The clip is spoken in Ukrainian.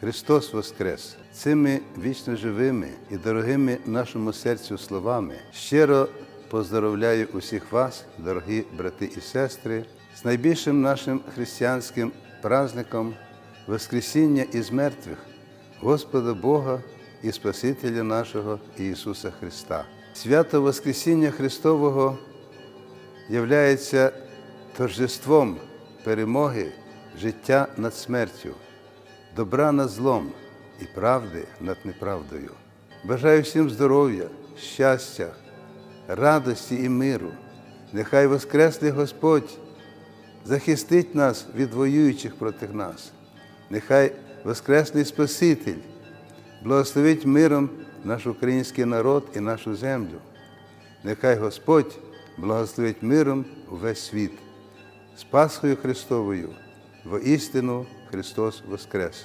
Христос Воскрес! Цими вічно живими і дорогими нашому серцю словами щиро поздоровляю усіх вас, дорогі брати і сестри, з найбільшим нашим християнським праздником Воскресіння із мертвих Господа Бога і Спасителя нашого Ісуса Христа. Свято Воскресіння Христового являється торжеством перемоги життя над смертю, добра над злом і правди над неправдою. Бажаю всім здоров'я, щастя, радості і миру. Нехай Воскреслий Господь захистить нас від воюючих проти нас. Нехай Воскресний Спаситель благословить миром наш український народ і нашу землю. Нехай Господь благословить миром увесь світ. З Пасхою Христовою, воістину Христос Воскрес!